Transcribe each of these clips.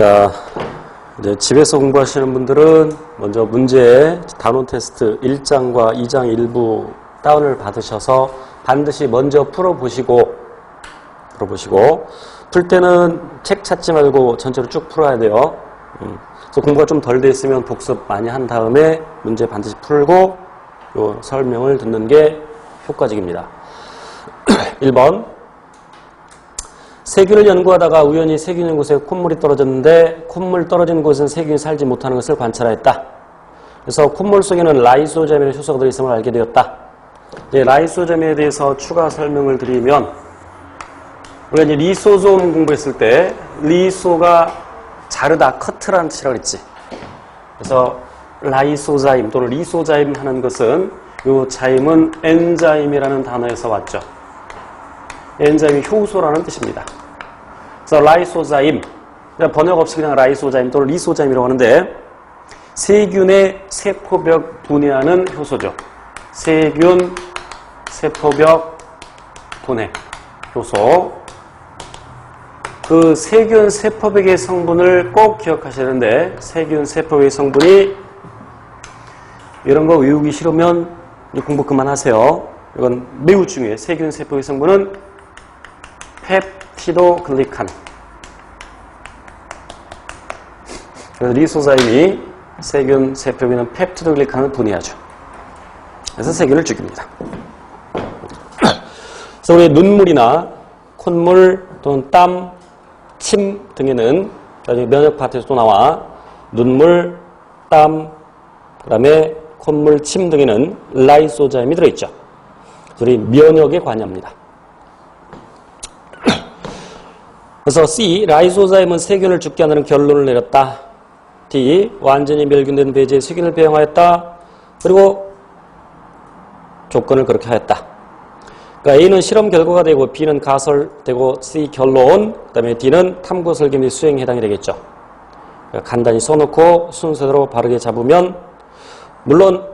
자, 이제 집에서 공부하시는 분들은 먼저 문제 단원 테스트 1장과 2장 일부 다운을 받으셔서 반드시 먼저 풀어보시고, 풀어보시고, 풀 때는 책 찾지 말고 전체로 쭉 풀어야 돼요. 음, 그래서 공부가 좀 덜 돼 있으면 복습 많이 한 다음에 문제 반드시 풀고, 요 설명을 듣는 게 효과적입니다. 1번. 세균을 연구하다가 우연히 세균 있는 곳에 콧물이 떨어졌는데 콧물 떨어진 곳은 세균이 살지 못하는 것을 관찰하였다. 그래서 콧물 속에는 라이소잠이라는 효소가 들어있음을 알게 되었다. 이제 라이소잠에 대해서 추가 설명을 드리면 우리가 이제 리소솜 공부했을 때 리소가 자르다 커트라는 뜻이라고 했지. 그래서 라이소자임 또는 리소자임 하는 것은 이 자임은 엔자임이라는 단어에서 왔죠. 엔자임이 효소라는 뜻입니다. 그래서 라이소자임, 번역 없이 그냥 라이소자임 또는 리소자임이라고 하는데 세균의 세포벽 분해하는 효소죠. 세균 세포벽 분해 효소. 그 세균 세포벽의 성분을 꼭 기억하셔야 되는데 세균 세포벽의 성분이 이런 거 외우기 싫으면 공부 그만하세요. 이건 매우 중요해요. 세균 세포의 성분은 펩티도글리칸. 그래서 리소자임이 세균 세포에 있는 펩티도글리칸을 분해하죠. 그래서 세균을 죽입니다. 그래서 우리 눈물이나 콧물 또는 땀, 침 등에는 면역 파트에서도 나와 눈물, 땀, 그 다음에 콧물, 침 등에는 라이소자임이 들어있죠. 우리 면역에 관여합니다. 그래서 C, 라이소자임은 세균을 죽게 하는 결론을 내렸다. D, 완전히 멸균된 배제에 세균을 배양하였다. 그리고 조건을 그렇게 하였다. 그러니까 A는 실험 결과가 되고 B는 가설되고 C 결론, 그 다음에 D는 탐구 설계 및 수행에 해당이 되겠죠. 그러니까 간단히 써놓고 순서대로 바르게 잡으면 물론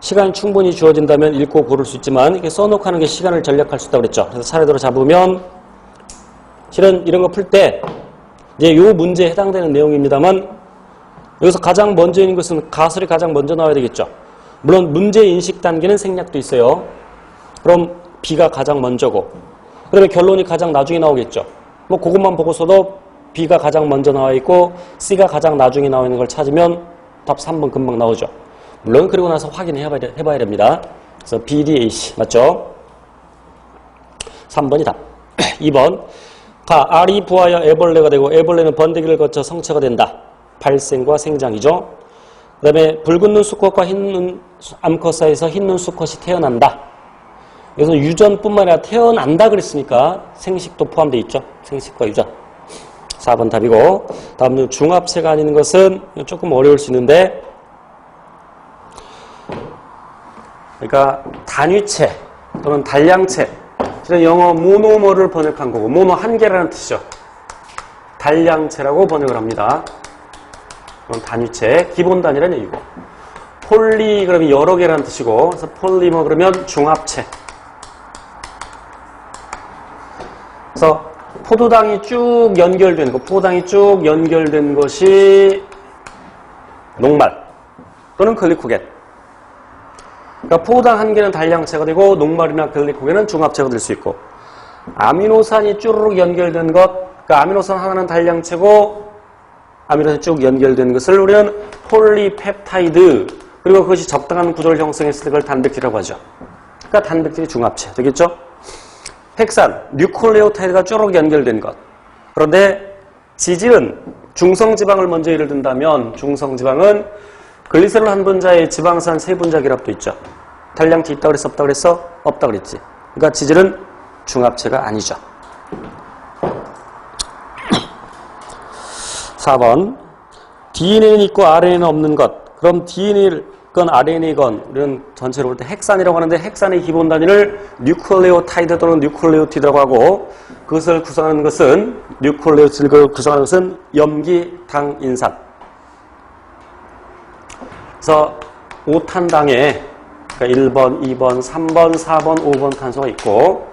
시간이 충분히 주어진다면 읽고 고를 수 있지만 이렇게 써놓고 하는 게 시간을 절약할 수 있다고 그랬죠. 그래서 차례대로 잡으면 실은 이런 거 풀 때 이제 요 문제에 해당되는 내용입니다만 여기서 가장 먼저 있는 것은 가설이 가장 먼저 나와야 되겠죠. 물론 문제 인식 단계는 생략도 있어요. 그럼 B가 가장 먼저고 그다음에 결론이 가장 나중에 나오겠죠. 뭐 그것만 보고서도 B가 가장 먼저 나와 있고 C가 가장 나중에 나와 있는 걸 찾으면 답 3번 금방 나오죠. 물론 그리고 나서 확인해 봐야, 해봐야 됩니다. 그래서 BDAC 맞죠? 3번이 답. 2번 가 알이 부하여 애벌레가 되고 애벌레는 번데기를 거쳐 성체가 된다. 발생과 생장이죠. 그 다음에 붉은 눈 수컷과 흰 눈 암컷 사이에서 흰 눈 수컷이 태어난다. 여기서 유전뿐만 아니라 태어난다 그랬으니까 생식도 포함되어 있죠. 생식과 유전. 4번 답이고 다음 중합체가 아닌 것은 조금 어려울 수 있는데 그러니까 단위체 또는 단량체 실은 영어 모노머를 번역한 거고 모노 한 개라는 뜻이죠. 단량체라고 번역을 합니다. 그럼 단위체 기본 단위라는 얘기고 폴리 그러면 여러 개라는 뜻이고 그래서 폴리머 그러면 중합체 그래서 포도당이 쭉 연결된 거 포도당이 쭉 연결된 것이 녹말 또는 글리코겐 그러니까 포도당 한 개는 단량체가 되고 녹말이나 글리코겐은 중합체가 될 수 있고 아미노산이 쭈르륵 연결된 것 그러니까 아미노산 하나는 단량체고 아미노산이 쭉 연결된 것을 우리는 폴리펩타이드 그리고 그것이 적당한 구조를 형성했을 때 그걸 단백질이라고 하죠. 그러니까 단백질이 중합체 되겠죠? 핵산, 뉴클레오타이드가 쭈르륵 연결된 것. 그런데 지질은 중성지방을 먼저 예를 든다면 중성지방은 글리세롤 한 분자에 지방산 세 분자 결합도 있죠. 단량체 있다 그랬어 없다 그랬어? 없다 그랬지. 그러니까 지질은 중합체가 아니죠. 4번 DNA는 있고 RNA는 없는 것. 그럼 DNA건 RNA건 우리는 전체로 볼 때 핵산이라고 하는데 핵산의 기본 단위를 뉴클레오타이드 또는 뉴클레오티드라고 하고 그것을 구성하는 것은 뉴클레오티드를 구성하는 것은 염기 당인산. 그래서 5탄당에 그러니까 1번, 2번, 3번, 4번, 5번 탄소가 있고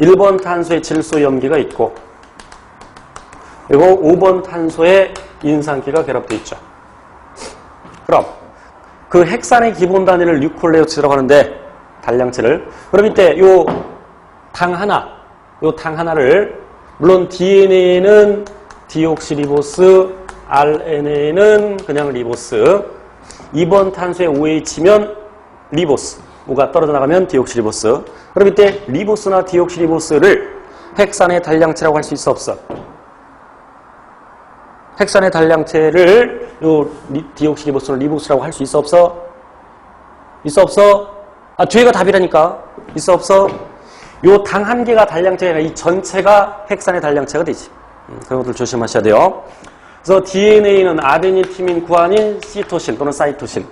1번 탄소에 질소 염기가 있고 그리고 5번 탄소에 인산기가 결합되어 있죠. 그럼 그 핵산의 기본 단위를 뉴클레오치라고 하는데 단량체를 그럼 이때 요 당 하나 요 당 하나를 물론 DNA는 디옥시리보스 RNA는 그냥 리보스 2번 탄소에 OH면 리보스 뭐가 떨어져 나가면 디옥시리보스 그럼 이때 리보스나 디옥시리보스를 핵산의 단량체라고 할 수 있어 없어 핵산의 단량체를 요 리- 디옥시리보스는 리보스라고 할 수 있어 없어? 있어 없어? 아 뒤에가 답이라니까. 있어 없어? 요 당 한 개가 단량체가 아니라 이 전체가 핵산의 단량체가 되지. 음, 그런 것들 조심하셔야 돼요. 그래서 DNA는 아데닌, 티민, 구아닌, 시토신 또는 사이토신.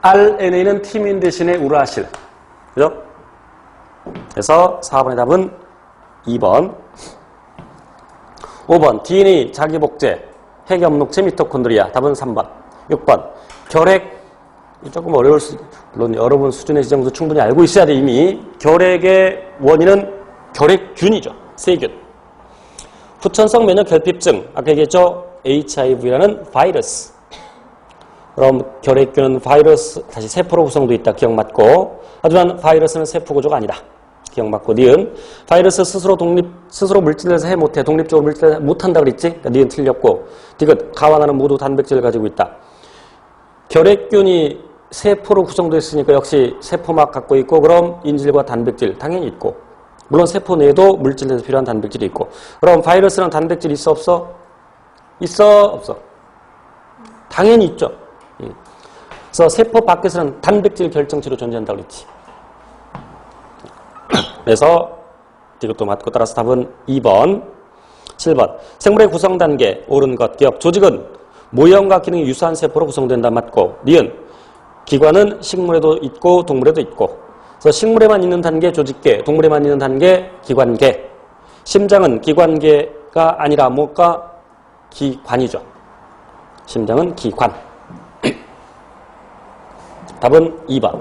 RNA는 티민 대신에 우라실. 그죠? 그래서 4번의 답은 2번. 5번 DNA 자기 복제 핵염록체 미토콘드리아 답은 3번 6번 결핵 이 조금 어려울 수 물론 여러분 수준의 지정도 충분히 알고 있어야 돼 이미 결핵의 원인은 결핵균이죠 세균 후천성 면역 결핍증 아까 얘기했죠? HIV라는 바이러스 그럼 결핵균은 바이러스 다시 세포로 구성되어 있다. 기억 맞고. 하지만 바이러스는 세포 구조가 아니다. 기억 맞고. 니은 바이러스 스스로 독립 스스로 물질내서 해 못해 독립적으로 물질내서 못한다 그랬지? 그러니까 틀렸고. 디귿 가와 나는 모두 단백질을 가지고 있다. 결핵균이 세포로 구성되어 있으니까 역시 세포막 갖고 있고 그럼 인질과 단백질 당연히 있고 물론 세포 내에도 물질에서 필요한 단백질이 있고. 그럼 바이러스는 단백질 있어 없어? 있어 없어? 당연히 있죠. 음. 그래서 세포 밖에서는 단백질 결정체로 존재한다고 그랬지. 그래서 이것도 맞고 따라서 답은 2번 7번. 생물의 구성 단계 옳은 것 기억 조직은 모형과 기능이 유사한 세포로 구성된다 맞고. 니은. 기관은 식물에도 있고 동물에도 있고 그래서 식물에만 있는 단계 조직계 동물에만 있는 단계 기관계. 심장은 기관계가 아니라 뭐가 기관이죠. 심장은 기관. 답은 2번.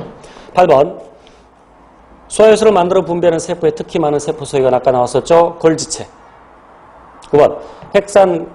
8번. 소화효소를 만들어 분비하는 세포에 특히 많은 세포 소위가 아까 나왔었죠. 골지체. 9번. 핵산